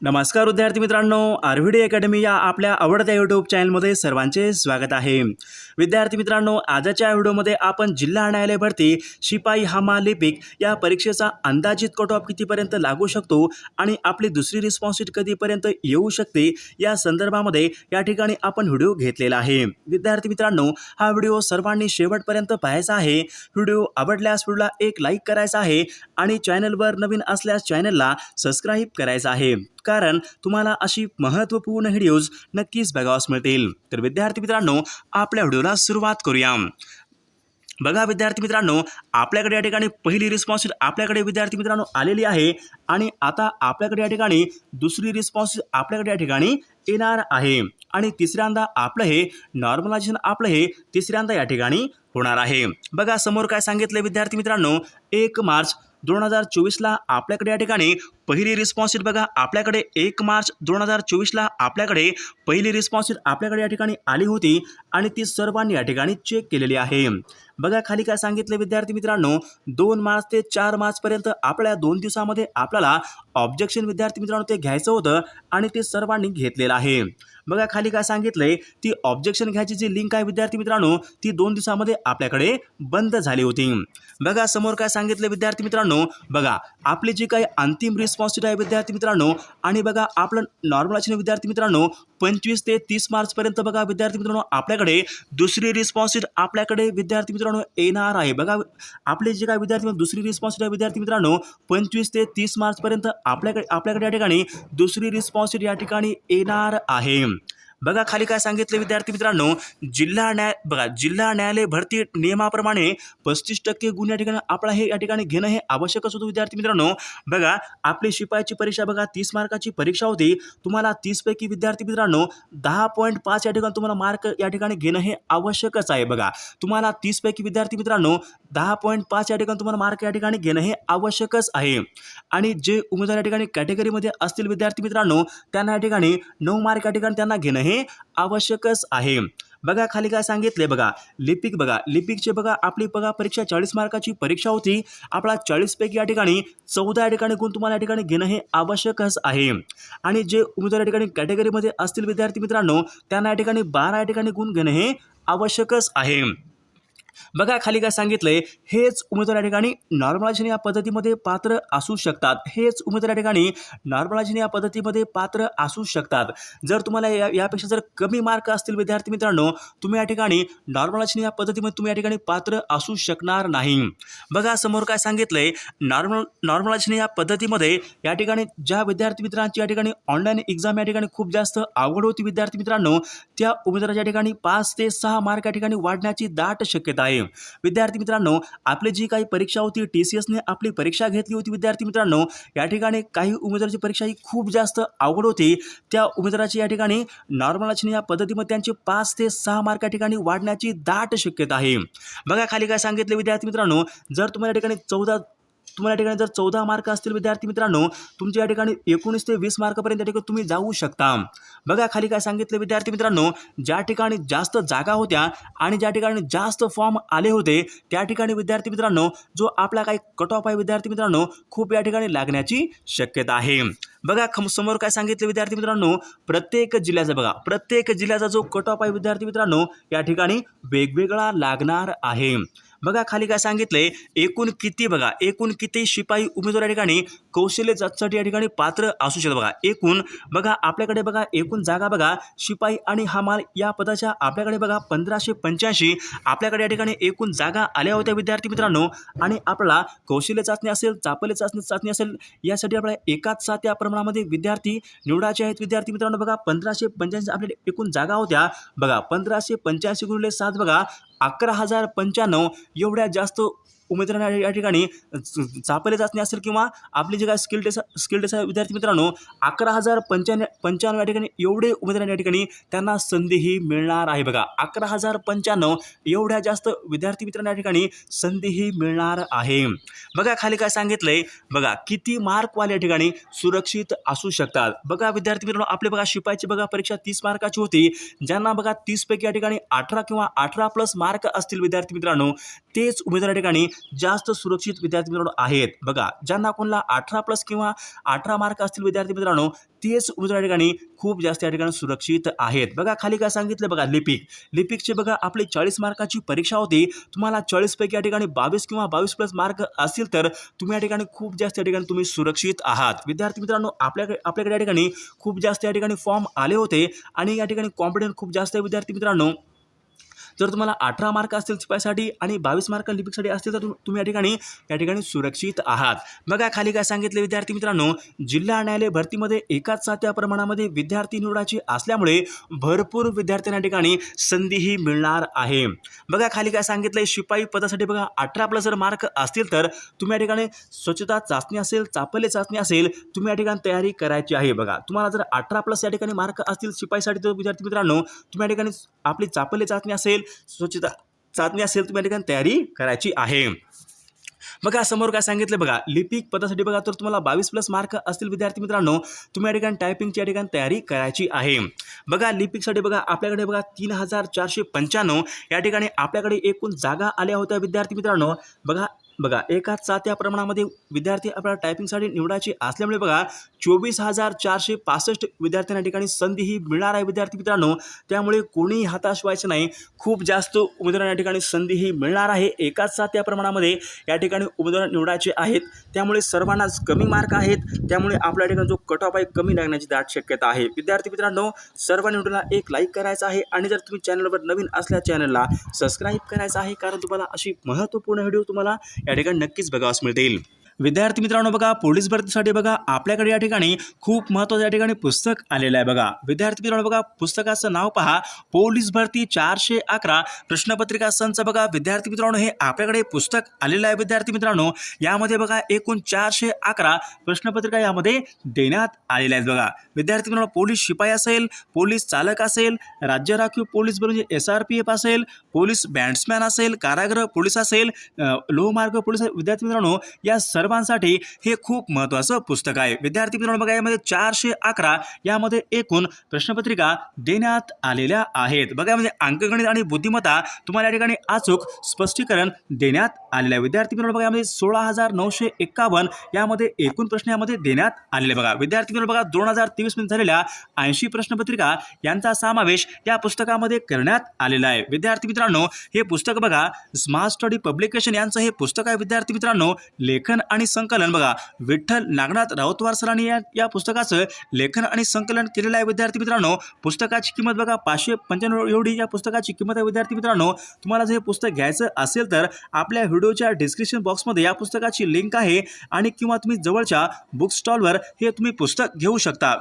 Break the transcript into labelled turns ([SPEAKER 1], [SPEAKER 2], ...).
[SPEAKER 1] नमस्कार विद्यार्थी मित्रांनो आरव्हीडी अकॅडमी या आपल्या आवडत्या यूट्यूब चॅनलमध्ये सर्वांचे स्वागत आहे. विद्यार्थी मित्रांनो आजच्या व्हिडिओमध्ये आपण जिल्हा न्यायालय भरती शिपाई हमा लिपिक या परीक्षेचा अंदाजित कट ऑफ कितीपर्यंत लागू शकतो आणि आपली दुसरी रिस्पॉन्सिट कधीपर्यंत येऊ शकते या संदर्भामध्ये या ठिकाणी आपण व्हिडिओ घेतलेला आहे. विद्यार्थी मित्रांनो हा व्हिडिओ सर्वांनी शेवटपर्यंत पाहायचा आहे. व्हिडिओ आवडल्यास व्हिडिओला एक लाईक करायचा आहे आणि चॅनलवर नवीन असल्यास चॅनलला सबस्क्राईब करायचं आहे. कारण तुम्हाला अशी महत्त्वपूर्ण व्हिडिओज नक्कीच बघावास मिळतील. तर विद्यार्थी मित्रांनो आपल्या व्हिडिओला सुरुवात करूया. बघा विद्यार्थी मित्रांनो आपल्याकडे या ठिकाणी पहिली रिस्पॉन्सिल आपल्याकडे विद्यार्थी मित्रांनो आलेली आहे आणि आता आपल्याकडे या ठिकाणी दुसरी रिस्पॉन्सिल आपल्याकडे या ठिकाणी येणार आहे. आणि तिसऱ्यांदा आपलं हे नॉर्मलायझेशन आपलं हे तिसऱ्यांदा या ठिकाणी होणार आहे. बघा समोर काय सांगितलं विद्यार्थी मित्रांनो एक मार्च दोन हजार चोवीसला आपल्याकडे या ठिकाणी पहिली रिस्पॉन्सिट बघा. आपल्याकडे एक मार्च दोन हजार चोवीसला आपल्याकडे पहिली रिस्पॉन्सिट आपल्याकडे या ठिकाणी आली होती आणि ती सर्वांनी या ठिकाणी चेक केलेली आहे. बघा खाली काय सांगितलं विद्यार्थी मित्रांनो. दोन मार्च ते चार मार्चपर्यंत आपल्या दोन दिवसामध्ये आपल्याला ऑब्जेक्शन विद्यार्थी मित्रांनो ते घ्यायचं होतं आणि ते सर्वांनी घेतलेलं आहे. बघा खाली काय सांगितलंय ती ऑब्जेक्शन घ्यायची जी लिंक आहे विद्यार्थी मित्रांनो ती दोन दिवसामध्ये आपल्याकडे बंद झाली होती. बघा समोर काय सांगितलं विद्यार्थी मित्रांनो बघा आपली जी काही अंतिम रिस्पॉन्सिट आहे विद्यार्थी मित्रांनो आणि बघा आपलं नॉर्मल नॉर्मलायझेशन विद्यार्थी मित्रांनो पंचवीस ते तीस मार्चपर्यंत बघा विद्यार्थी मित्रांनो आपल्याकडे दुसरी रिस्पॉन्सिट आपल्याकडे विद्यार्थी मित्रांनो मित्रांनो येणार आहे. बघा आपले जे काय विद्यार्थी दुसरी रिस्पॉन्सिट विद्यार्थी मित्रांनो पंचवीस ते तीस मार्चपर्यंत आपल्याकडे आपल्याकडे या ठिकाणी दुसरी रिस्पॉन्सिट या ठिकाणी येणार आहे. बघा खाली काय सांगितलं विद्यार्थी मित्रांनो? जिल्हा न्याय बघा जिल्हा न्यायालय भरती नियमाप्रमाणे पस्तीस टक्के गुण या ठिकाणी आपला हे या ठिकाणी घेणं हे आवश्यकच होतं विद्यार्थी मित्रांनो. बघा आपली शिपायाची परीक्षा बघा तीस मार्काची परीक्षा होती. तुम्हाला तीसपैकी विद्यार्थी मित्रांनो दहा पॉईंट पाच या ठिकाणी तुम्हाला मार्क या ठिकाणी घेणं हे आवश्यकच आहे बघा. तुम्हाला तीसपैकी विद्यार्थी मित्रांनो दहा पॉईंट पाच या ठिकाणी तुम्हाला मार्क या ठिकाणी घेणं हे आवश्यकच आहे. आणि जे उमेदवार या ठिकाणी कॅटेगरीमध्ये असतील विद्यार्थी मित्रांनो त्यांना या ठिकाणी नऊ मार्क या ठिकाणी त्यांना घेणं हे आवश्यकच आहे. बघा खाली काय सांगितले बघा. लिपिक बघा. लिपिकचे बघा आपली बघा परीक्षा चाळीस मार्काची परीक्षा होती. आपला चाळीसपैकी या ठिकाणी चौदा या ठिकाणी गुण तुम्हाला या ठिकाणी घेणं हे आवश्यकच आहे. आणि जे उमेदवार या ठिकाणी कॅटेगरीमध्ये असतील विद्यार्थी मित्रांनो त्यांना या ठिकाणी बारा या ठिकाणी गुण घेणं हे आवश्यकच आहे. बघा खाली काय सांगितलंय हेच उमेदवार या ठिकाणी नॉर्मलायझेशन या पद्धतीमध्ये पात्र असू शकतात. हेच उमेदवार या ठिकाणी नॉर्मलायझेशन या पद्धतीमध्ये पात्र असू शकतात. जर तुम्हाला या यापेक्षा जर कमी मार्क असतील विद्यार्थी मित्रांनो तुम्ही या ठिकाणी नॉर्मलायझेशन या पद्धतीमध्ये तुम्ही या ठिकाणी पात्र असू शकणार नाही. बघा समोर काय सांगितलंय नॉर्मल नॉर्मलायझेशन या पद्धतीमध्ये या ठिकाणी ज्या विद्यार्थी मित्रांची या ठिकाणी ऑनलाईन एक्झाम या ठिकाणी खूप जास्त आवड होती विद्यार्थी मित्रांनो त्या उमेदवाराच्या ठिकाणी पाच ते सहा मार्क या ठिकाणी वाढण्याची दाट शक्यता आहे विद्यार्थी मित्रांनो आपली जी काही परीक्षा होती टी सी एसने आपली परीक्षा घेतली होती विद्यार्थी मित्रांनो या ठिकाणी काही उमेदवाराची परीक्षा ही खूप जास्त अवघड होती. त्या उमेदवाराची या ठिकाणी नॉर्मलायझेशन या पद्धतीमध्ये त्यांची पाच ते सहा मार्क या ठिकाणी वाढण्याची दाट शक्यता आहे. बघा खाली काय सांगितलं विद्यार्थी मित्रांनो जर तुम्हाला या ठिकाणी चौदा तुम्हाला या ठिकाणी जर चौदा मार्क असतील विद्यार्थी मित्रांनो तुमच्या या ठिकाणी एकोणीस ते वीस मार्कापर्यंत या ठिकाणी तुम्ही जाऊ शकता. बघा खाली काय सांगितलं विद्यार्थी मित्रांनो ज्या ठिकाणी जास्त जागा होत्या आणि ज्या ठिकाणी जास्त फॉर्म आले होते त्या ठिकाणी विद्यार्थी मित्रांनो जो आपला काही कट ऑफ आहे विद्यार्थी मित्रांनो खूप या ठिकाणी लागण्याची शक्यता आहे. बघा खम समोर काय सांगितलं विद्यार्थी मित्रांनो प्रत्येक जिल्ह्याचा बघा प्रत्येक जिल्ह्याचा जो कट ऑफ आहे विद्यार्थी मित्रांनो या ठिकाणी वेगवेगळा लागणार आहे. बघा खाली काय सांगितलंय एकूण किती बघा एकूण किती शिपाई उमेदवार या ठिकाणी कौशल्य जातसाठी या ठिकाणी पात्र असू शकतं बघा. एकूण बघा आपल्याकडे बघा एकूण जागा बघा शिपाई आणि हमाल या पदाच्या आपल्याकडे बघा पंधराशे पंच्याऐंशी. आपल्याकडे या ठिकाणी एकूण जागा आल्या होत्या विद्यार्थी मित्रांनो. आणि आपला कौशल्य चाचणी असेल चापल्य चाचणी चाचणी असेल यासाठी आपल्याला एकाच सात या प्रमाणामध्ये विद्यार्थी निवडायचे आहेत. विद्यार्थी मित्रांनो बघा पंधराशे पंच्याऐंशी आपल्या एकूण जागा होत्या. बघा पंधराशे पंच्याऐंशी गुणिले सात बघा अकरा हजार पंच्याण्णव एवढ्या जास्त उमेदवारांना या ठिकाणी च- चापले चाचणी असेल किंवा आपली जे काय स्किल टेस्ट स्किल टेस्ट आहे विद्यार्थी मित्रांनो अकरा हजार पंच्याण्णव पंच्याण्णव या ठिकाणी एवढे उमेदवार या ठिकाणी त्यांना संधीही मिळणार आहे बघा. अकरा हजार पंच्याण्णव एवढ्या जास्त विद्यार्थी मित्रांना या ठिकाणी संधीही मिळणार आहे. बघा खाली काय सांगितलंय. बघा किती मार्कवाले या ठिकाणी सुरक्षित असू शकतात. बघा विद्यार्थी मित्रांनो आपले बघा शिपायची बघा परीक्षा तीस मार्काची होती. ज्यांना बघा तीसपैकी या ठिकाणी अठरा किंवा अठरा प्लस मार्क असतील विद्यार्थी मित्रांनो तेच उमेदवार या ठिकाणी जास्त सुरक्षित विद्यार्थी मित्रांनो आहेत. बघा ज्यांना कोणाला अठरा प्लस किंवा अठरा मार्क असतील विद्यार्थी मित्रांनो तेच उमेदवार या ठिकाणी खूप जास्त या ठिकाणी सुरक्षित आहेत. बघा खाली काय सांगितलं बघा लिपिक. लिपिकचे बघा आपली चाळीस मार्काची परीक्षा होती. तुम्हाला चाळीसपैकी या ठिकाणी बावीस किंवा बावीस प्लस मार्क असतील तर तुम्ही या ठिकाणी खूप जास्त या ठिकाणी तुम्ही सुरक्षित आहात. विद्यार्थी मित्रांनो आपल्याकडे आपल्याकडे या ठिकाणी खूप जास्त या ठिकाणी फॉर्म आले होते आणि या ठिकाणी कॉम्पिटन्स खूप जास्त आहे विद्यार्थी मित्रांनो. जर तुम्हाला अठरा मार्क असतील शिपाईसाठी आणि बावीस मार्क लिपिकसाठी असतील तर तुम्ही या ठिकाणी या ठिकाणी सुरक्षित आहात. बघा खाली काय सांगितले विद्यार्थी मित्रांनो जिल्हा न्यायालय भरतीमध्ये एकाच सात्या प्रमाणामध्ये विद्यार्थी निवडायची असल्यामुळे भरपूर विद्यार्थ्यांना ठिकाणी संधीही मिळणार आहे. बघा खाली काय सांगितलं शिपाई पदासाठी बघा अठरा प्लस जर मार्क असतील तर तुम्ही या ठिकाणी स्वच्छता चाचणी असेल चापल्य चाचणी असेल तुम्ही या ठिकाणी तयारी करायची आहे. बघा तुम्हाला जर अठरा प्लस या ठिकाणी मार्क असतील शिपाईसाठी तर विद्यार्थी मित्रांनो तुम्ही या ठिकाणी आपली चापल्य चाचणी असेल स्वच्छता चाचणी असेल तुम्ही या ठिकाणी तयारी करायची आहे. बघा समोर काय सांगितलं बघा लिपिक पदासाठी बघा तर तुम्हाला बावीस प्लस मार्क असतील विद्यार्थी मित्रांनो तुम्ही या ठिकाणी टायपिंगची या ठिकाणी तयारी करायची आहे. बघा लिपिकसाठी बघा आपल्याकडे बघा तीन हजार चारशे पंच्याण्णव या ठिकाणी आपल्याकडे एकूण जागा आल्या होत्या विद्यार्थी मित्रांनो. बघा बघा एकाच सात या प्रमाणामध्ये विद्यार्थी आपल्याला टायपिंगसाठी निवडायचे असल्यामुळे बघा चोवीस हजार चारशे पासष्ट विद्यार्थ्यांना या ठिकाणी संधीही मिळणार आहे विद्यार्थी मित्रांनो. त्यामुळे कोणीही हताश व्हायचं नाही. खूप जास्त उमेदवारांना या ठिकाणी संधीही मिळणार आहे. एकाच सात या प्रमाणामध्ये या ठिकाणी उमेदवार निवडायचे आहेत. त्यामुळे सर्वांनाच कमी मार्क आहेत. त्यामुळे आपल्या ठिकाणी जो कट ऑफ आहे कमी लागण्याची दाट शक्यता आहे. विद्यार्थी मित्रांनो सर्व निवडून एक लाईक करायचा आहे. आणि जर तुम्ही चॅनलवर नवीन असल्या चॅनलला सबस्क्राईब करायचं आहे कारण तुम्हाला अशी महत्त्वपूर्ण व्हिडिओ तुम्हाला या ठिकाणी नक्कीच बघावास मिळतील. विद्यार्थी मित्रांनो बघा पोलीस भरतीसाठी बघा आपल्याकडे या ठिकाणी खूप महत्त्वाचं या ठिकाणी पुस्तक आलेलं आहे बघा. विद्यार्थी मित्रांनो बघा पुस्तकाचं नाव पहा. पोलीस भरती चारशे अकरा प्रश्नपत्रिका संच बघा. विद्यार्थी मित्रांनो हे आपल्याकडे पुस्तक आलेलं आहे विद्यार्थी मित्रांनो. यामध्ये बघा एकूण चारशे अकरा प्रश्नपत्रिका यामध्ये देण्यात आलेल्या आहेत बघा. विद्यार्थी मित्रांनो पोलीस शिपाई असेल पोलीस चालक असेल राज्य राखीव पोलीस म्हणजे एस आर पी एफ असेल पोलीस बँड्समॅन असेल कारागृह पोलीस असेल लोहमार्ग पोलीस विद्यार्थी मित्रांनो या सर्वांसाठी हे खूप महत्त्वाचं पुस्तक आहे. विद्यार्थी मित्रांनो बघा यामध्ये चारशे अकरा यामध्ये एकूण प्रश्नपत्रिका देण्यात आलेल्या आहेत. बघा यामध्ये अंकगणित आणि बुद्धिमत्ता तुम्हाला या ठिकाणी अचूक स्पष्टीकरण देण्यात आलेलं आहे. विद्यार्थी मित्रांनो बघा यामध्ये सोळा हजार नऊशे एक्कावन्न यामध्ये एकूण प्रश्न यामध्ये देण्यात आलेले बघा. विद्यार्थी मित्रांनो बघा दोन हजार तेवीसमध्ये झालेल्या ऐंशी प्रश्नपत्रिका यांचा समावेश या पुस्तकामध्ये करण्यात आलेला आहे. विद्यार्थी मित्रांनो हे पुस्तक बघा स्मार्ट स्टडी पब्लिकेशन यांचं हे पुस्तक आहे. विद्यार्थी मित्रांनो लेखन आणि संकलन. बघा विठ्ठल नागनाथ राऊतवार सरांनी या या पुस्तकाचं लेखन आणि संकलन केलेलं आहे. विद्यार्थी मित्रांनो पुस्तकाची किंमत बघा पाचशे पंच्याण्णव एवढी या पुस्तकाची किंमत आहे. विद्यार्थी मित्रांनो तुम्हाला जर हे पुस्तक घ्यायचं असेल तर आपल्या व्हिडिओच्या डिस्क्रिप्शन बॉक्समध्ये या पुस्तकाची लिंक आहे आणि किंवा तुम्ही जवळच्या बुक स्टॉलवर हे तुम्ही पुस्तक घेऊ शकता.